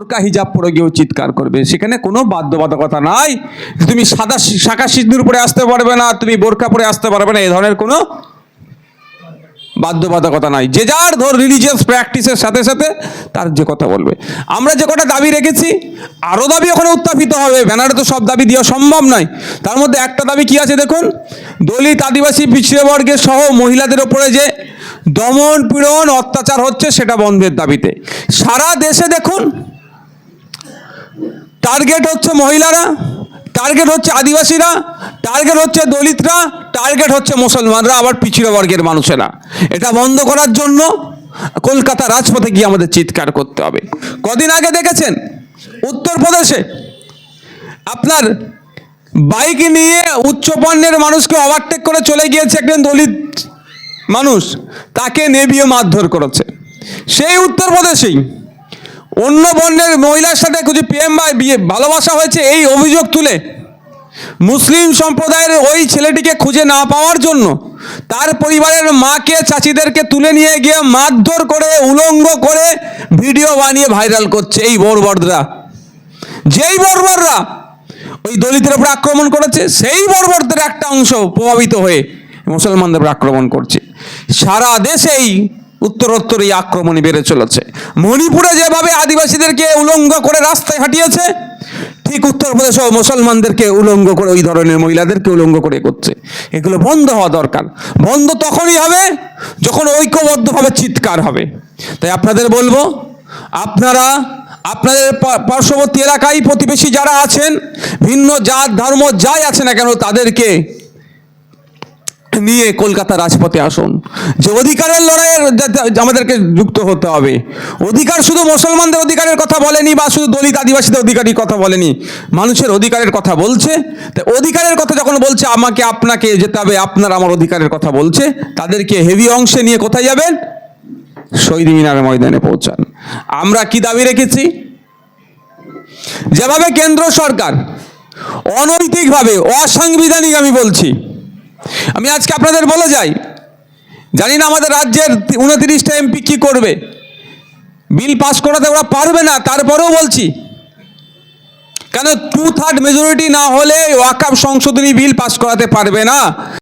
বোরকা, হিজাব পরে গিয়েও চিৎকার করবে। সেখানে কোনো বাধ্যবাধকতা নাই। তুমি সাদা শাখা সিঁদুর পরে আসতে পারবে না, তুমি বোরকা পরে আসতে পারবে না এই ধরনের কোনো বাধ্যবাধকতা নাই। যে যার ধর রিলিজিয়াস প্র্যাকটিসের সাথে সাথে তার যে কথা বলবে। আমরা যে কটা দাবি রেখেছি আরও দাবি ওখানে উত্থাপিত হবে। ব্যানারে তো সব দাবি দেওয়া সম্ভব নয়। তার মধ্যে একটা দাবি কি আছে দেখুন? দলিত আদিবাসী পিছিয়ে বর্গের সহ মহিলাদের ওপরে যে দমন পীড়ন অত্যাচার হচ্ছে, সেটা বন্ধের দাবিতে। সারা দেশে দেখুন টার্গেট হচ্ছে মহিলারা টার্গেট হচ্ছে আদিবাসীরা টার্গেট হচ্ছে দলিতরা টার্গেট হচ্ছে মুসলমানরা, আবার পিছিয়ে বর্গের মানুষেরা। এটা বন্ধ করার জন্য কলকাতা রাজপথে গিয়ে আমাদের চিৎকার করতে হবে। কদিন আগে দেখেছেন? উত্তরপ্রদেশে। আপনার বাইক নিয়ে উচ্চপণ্যের মানুষকে ওভারটেক করে চলে গিয়েছে একজন দলিত মানুষ, তাকে নেবিয়ে মারধর করেছে। সেই উত্তরপ্রদেশেই অন্য বর্ণের মহিলার সাথে কিছু প্রেম বা বিয়ে, ভালোবাসা হয়েছে, এই অভিযোগ তুলে। মুসলিম সম্প্রদায়ের ওই ছেলেটিকে খুঁজে না পাওয়ার জন্য তার পরিবারের মাকে, চাচিদেরকে তুলে নিয়ে গিয়ে মারধর করে, উলঙ্গ করে ভিডিও বানিয়ে ভাইরাল করছে এই বর্বররা যেই বর্বররা ওই দলিতের উপর আক্রমণ করেছে, সেই বর্বরদের একটা অংশ প্রভাবিত হয়ে মুসলমানদের উপর আক্রমণ করছে। সারা দেশেই উত্তরোত্তর এই আক্রমণই বেড়ে চলেছে। মণিপুরে যেভাবে আদিবাসীদেরকে উলঙ্গ করে রাস্তায় হাঁটিয়েছে, ঠিক উত্তরপ্রদেশেও মুসলমানদেরকে উলঙ্গ করে, ওই ধরনের মহিলাদেরকে উলঙ্গ করে করছে। এগুলো বন্ধ হওয়া দরকার। বন্ধ তখনই হবে যখন ঐক্যবদ্ধভাবে চিৎকার হবে। তাই আপনাদের বলব, আপনারা, আপনাদের পার্শ্ববর্তী এলাকায় প্রতিবেশী যারা আছেন, ভিন্ন জাত, ধর্ম, যাই আছে না কেন, তাদেরকে নিয়ে কলকাতা রাজপথে আসুন। যে অধিকারের লড়াইয়ের আমাদেরকে যুক্ত হতে হবে। অধিকার শুধু মুসলমানদের অধিকারের কথা বলেনি বা শুধু দলিত আদিবাসীদের অধিকারের কথা বলেনি। মানুষের অধিকারের কথা বলছে। তাই অধিকারের কথা যখন বলছে, আমাকে, আপনাকে যেতে হবে, আপনার আমার অধিকারের কথা বলছে। তাদেরকে হেভি অংশে নিয়ে কোথায় যাবেন? শহীদ মিনার ময়দানে পৌঁছান। আমরা কি দাবি রেখেছি? যেভাবে কেন্দ্র সরকার অনৈতিকভাবে, অসাংবিধানিক আমি বলছি আমি আজকে আপনাদের বলে যাই, জানি না আমাদের রাজ্যের উনতিরিশটা এমপি কি করবে। বিল পাস করাতে ওরা পারবে না, তারপরেও বলছি, কেন টু থার্ড মেজরিটি না হলে ওয়াকাপ সংশোধনী বিল পাস করাতে পারবে না?